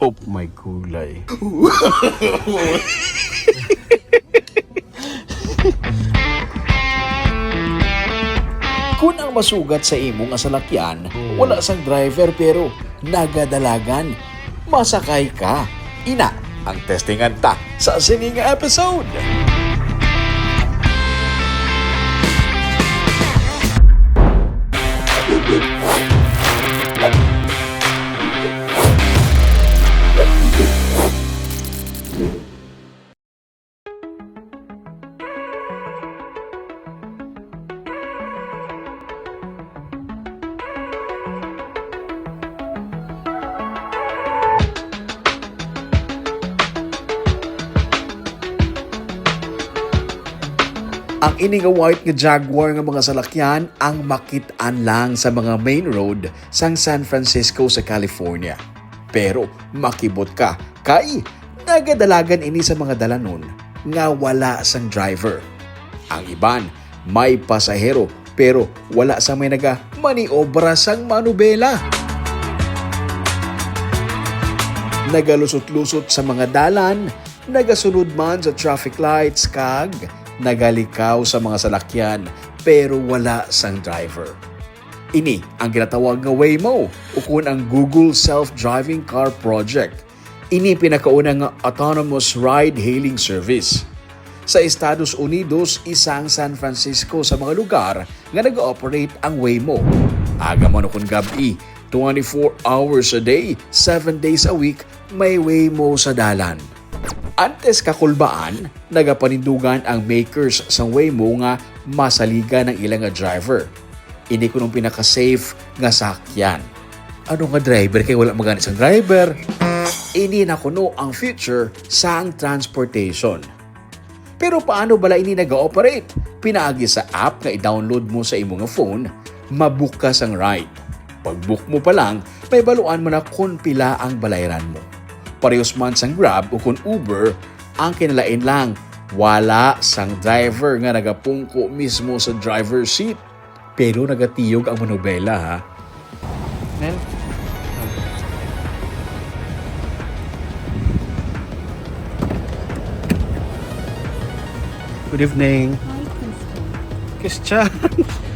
Oh my gulay. Kung ang masugat sa imong asalakyan, wala sang driver pero nagadalagan. Masakay ka. Ina, ang testingan ta sa sining episode. Ang ini nga white nga Jaguar nga mga salakyan ang makitaan lang sa mga main road sang San Francisco sa California. Pero makibot ka kay nagadalagan ini sa mga dalanon nga wala sang driver. Ang iban may pasahero pero wala sa may naga maniobra sang manubela. nagalusot-lusot sa mga dalan, nagasunod man sa traffic lights kag nagalikaw sa mga salakyan pero wala sang driver. Ini ang ginatawag nga Waymo o kung ang Google Self-Driving Car Project. Ini pinakaunang nga autonomous ride-hailing service. Sa Estados Unidos, isang San Francisco sa mga lugar nga nag-ooperate ang Waymo. Aga man o kung gabi, 24 hours a day, 7 days a week, may Waymo sa dalan. Antes kakulbaan, nagapanindugan ang makers sa Waymo nga masaliga ng ilang nga driver. Ini ko nung pinaka-safe nga sakyan. Ano nga driver kay wala magana isang driver? Ini na kuno ang future sa ang transportation. Pero paano bala ini nag-ooperate? Pinaagi sa app nga i-download mo sa imong phone, mabook ka sang ride. Pag-book mo pa lang, may baluan mo na kung pila ang balayran mo. Parehos man sang Grab o kung Uber, ang kinalain lang, wala sang driver nga nagapungko mismo sa driver seat. Pero nagatiyog ang manobela ha. Nel? Good evening. Christian. Hello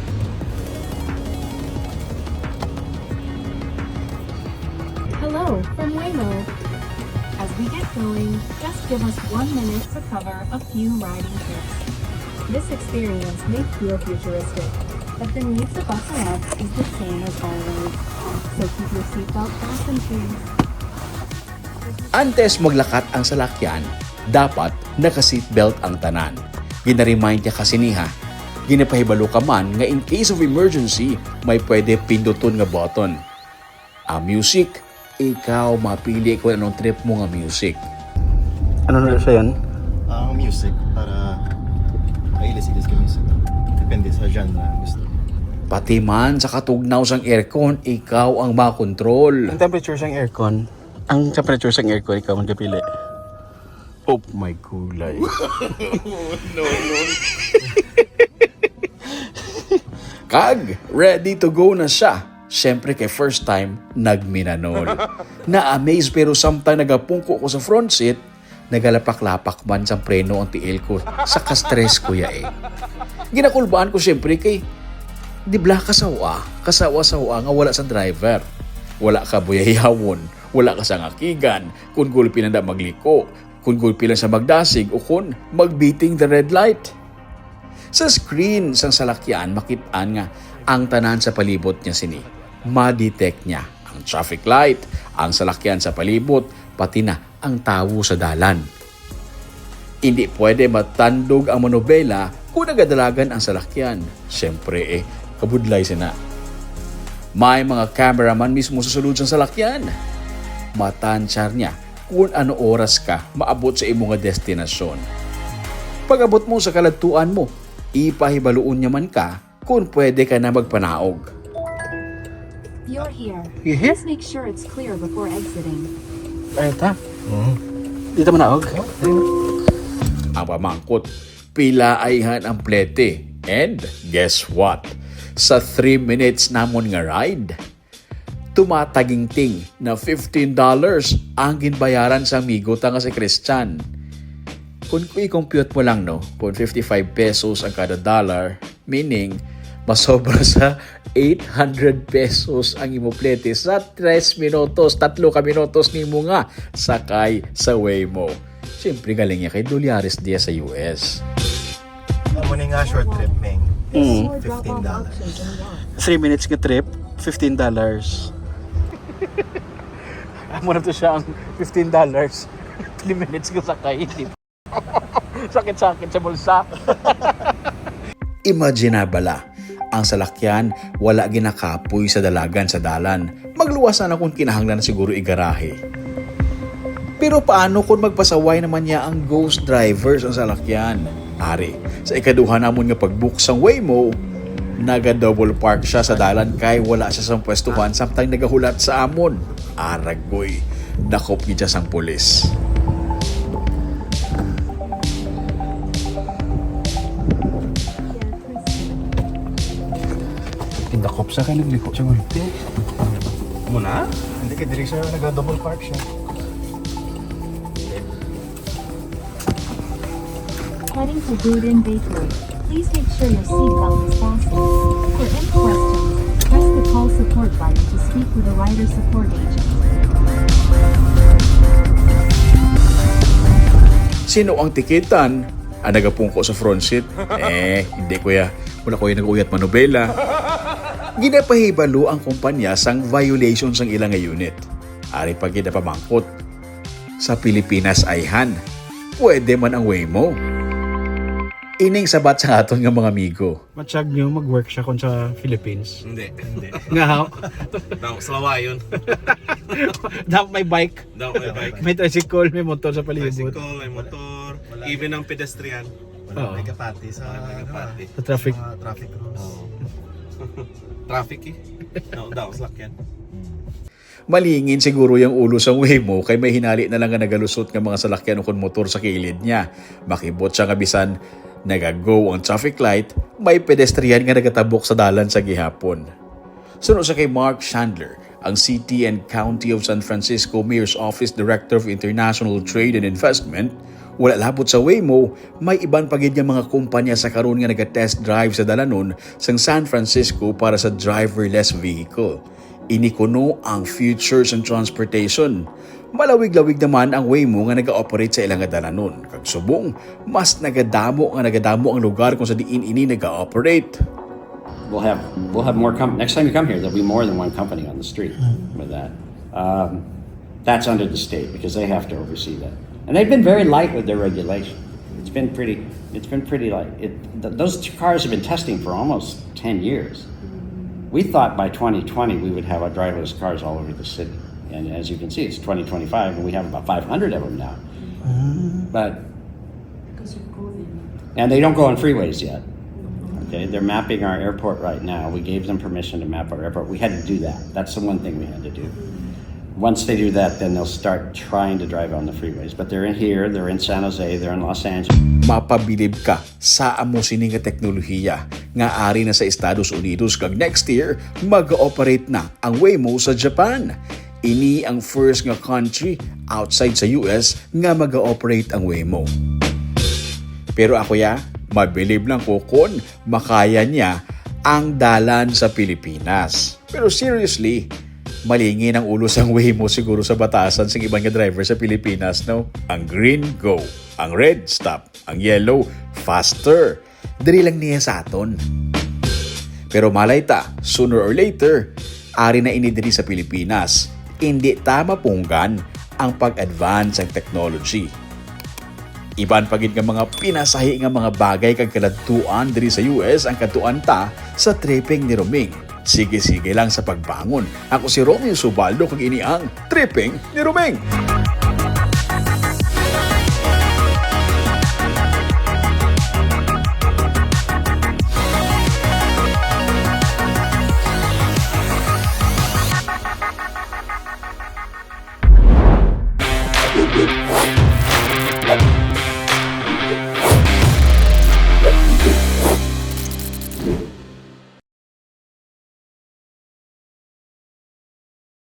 just give us one minute to cover a few riding tips. This experience may feel futuristic, but the need to buckle up is the same as always. So keep your seatbelt fastened, please. Antes maglakat ang salakyan, dapat naka-seatbelt ang tanan. Ginaremind niya kasi niha, ginapahibalo ka man nga in case of emergency, may pwede pinduton nga button. Ang music, ikaw mapili kung anong trip mo nga music. Ano na siya yan? ang music para mailis-ilis ka music. Depende sa genre na gusto. Pati man sa katugnaw sang aircon, ikaw ang makontrol. Ang temperature sang aircon. Ang temperature sang aircon, ikaw man kapili. Oh my gulay. Kag, ready to go na siya. Siyempre kay first time, nagminanol. Na-amaze pero samtang nagapungko ko sa front seat, nagalapak-lapak man sa preno ang tiil ko sa kastres kuya eh. Ginakulbaan ko siyempre kay di bla kasawa, kasawa-sawa nga wala sa driver. Wala ka buyayawon, wala ka sa ngakigan, kung gulpi na magliko, kung gulpi lang sa magdasig o kung magbiting the red light. Sa screen sang salakyan, makitaan nga ang tanan sa palibot niya sini. Ma-detect niya ang traffic light, ang salakyan sa palibot, pati na ang tao sa dalan. Hindi pwede matandog ang monobela kung nagadalagan ang salakyan. Siyempre eh, kabudlay sina. May mga cameraman mismo sa sulod sa salakyan. Matansyar niya kung ano oras ka maabot sa imong nga destinasyon. Pag-abot mo sa kaladtuan mo, ipahibaluon niya man ka kung pwede ka na magpanaog. You're here. You here? Please make sure it's clear before exiting. Ay, ta. Dito man naog. Ang pamangkot, pila ayhan ang plete. And guess what? Sa 3 minutes namon nga ride, Tumataginting na $15 ang ginbayaran sa amigo tanga si Christian. Kung i-compute mo lang, no, kung 55 pesos ang kada dollar, meaning, masobra sa 800 pesos ang imoplete sa 3 minutos, tatlo ka minutos ni mo nga sakay sa Waymo. Siyempre galing niya kay Doliares Diaz sa US. Amo ni nga short trip, Meng. Mm. Or drop off $15. options in one. 3 minutes nga trip, $15. Amo na to siya ang $15. 3 minutes nga sakay. Sakit-sakit sa bulsa. Imaginabala, ang salakyan wala ginakapoy sa dalagan sa dalan. Magluwas na kung kinahanglan na siguro igarahe. Pero paano kung magpasaway naman niya ang ghost drivers ang salakyan? Ari, sa ikaduha namon nga pagbook sang Waymo, naga-double park siya sa dalan kay wala siya sa pwestuhan samtang nagahulat sa amon. Aragoy, dakop gidya sang pulis. Tindakop sa kayo, nagliko siya mo. Muna? Hindi ka diri siya nag-double park siya. Heading to Boudin Bakery. Please make sure your seatbelt is fastened. For any questions, press the call support button to speak with a rider support agent. Sino ang tikitan? Ang nagapungko sa front seat? Eh, hindi kuya. Wala ko yung nag-uyat manobela. Ginapahibalo ang kumpanya sang violation sang ilang nga unit. Ari pag ginapamangkot. Sa Pilipinas ay han. Pwede man ang Waymo. Ining sabat sa aton nga mga amigo. Matsyag nyo mag-work siya kung sa Philippines. Hindi, hindi. Nga, Daw, salawa yun. dapat may bike, Daw, may bike. may tricycle, may motor sa palibot. Tricycle, may motor, even ang pedestrian. Wala Oo. may kapati sa, may kapati. ano, Sa traffic. mga traffic rules. Traffic eh. No, daw, slakyan. Malingin siguro yung ulo sa Waymo kay may hinali na lang nga nagalusot nga mga salakyan o motor sa kilid niya. Makibot siya nga bisan nagago ang traffic light, may pedestrian nga nagatabok sa dalan sa gihapon. Sunod sa kay Mark Chandler, ang City and County of San Francisco Mayor's Office Director of International Trade and Investment, wala labot sa Waymo, may iban pagid nga mga kumpanya sa karon nga naga-test drive sa dalanon sang San Francisco para sa driverless vehicle. Inikuno ang Futures and Transportation. Malawig-lawig naman ang Waymo nga naga-operate sa ilang nga dalanon. Kag subong, mas nagadamo nga nagadamo ang lugar kung sa diin ini naga-operate. We'll have we'll have more. Com- next time you come here, there'll be more than one company on the street with that. Um, that's under the state because they have to oversee that, and they've been very light with their regulation. It's been pretty. It's been pretty light. It, th- those two cars have been testing for almost ten years. We thought by 2020 we would have our driverless cars all over the city, and as you can see, it's 2025, and we have about 500 of them now. Mm-hmm. But and they don't go on freeways yet. Okay, they're mapping our airport right now. We gave them permission to map our airport. We had to do that. That's the one thing we had to do. Once they do that, then they'll start trying to drive on the freeways. But they're in here, they're in San Jose, they're in Los Angeles. mapabilib ka sa amo sini nga teknolohiya nga ari na sa Estados Unidos kag next year mag-ooperate na ang Waymo sa Japan. Ini ang first nga country outside sa US nga mag-ooperate ang Waymo. Pero ako ya, mabilib lang ko kung makaya niya ang dalan sa Pilipinas. Pero seriously, malingin ang ulo sang Waymo siguro sa batasan sa ibang driver sa Pilipinas, no? Ang green, go. Ang red, stop. Ang yellow, faster. Dili lang niya sa aton. Pero malay ta, sooner or later, ari na ini diri sa Pilipinas. Hindi ta mapunggan ang pag-advance ng technology. Iban pagid nga mga pinasahi nga mga bagay kag kadatuan diri sa US ang katuan ta sa tripping ni Roming. Sige-sige lang sa pagbangon. Ako si Romeo Subaldo kag ini ang Tripping ni Roming.